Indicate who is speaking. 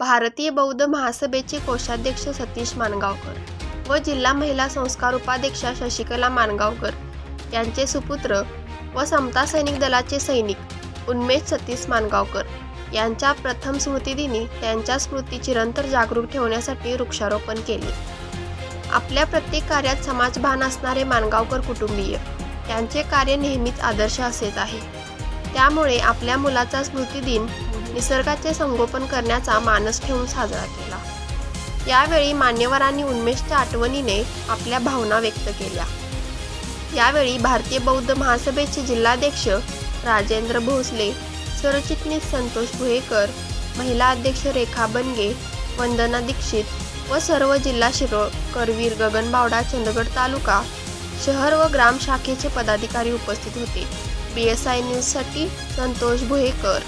Speaker 1: भारतीय बौद्ध महासभेचे कोषाध्यक्ष सतीश मानगावकर व जिल्हा महिला संस्कार उपाध्यक्षा शशिकला मानगावकर यांचे सुपुत्र व समता सैनिक दलाचे सैनिक उन्मेष सतीश मानगावकर यांच्या प्रथम स्मृतिदिनी त्यांच्या स्मृती चिरंतर जागरूक ठेवण्यासाठी वृक्षारोपण केले. आपल्या प्रत्येक कार्यात समाजभान असणारे मानगावकर कुटुंबीय त्यांचे कार्य नेहमीच आदर्श असेच आहे. त्यामुळे आपल्या मुलाचा स्मृतिदिन निसर्गाचे संगोपन करण्याचा मानस ठेवून साजरा केला. यावेळी मान्यवरांनी उन्मेषच्या आठवणीने आपल्या भावना व्यक्त केल्या. यावेळी भारतीय बौद्ध महासभेचे जिल्हाध्यक्ष राजेंद्र भोसले सरचिटणीस संतोष भुयेकर महिला अध्यक्ष रेखा बनगे वंदना दीक्षित व सर्व जिल्हा शिरोळ करवीर गगनबावडा चंदगड तालुका शहर व ग्राम शाखेचे पदाधिकारी उपस्थित होते. बी एस आय न्यूजसाठी संतोष भुयेकर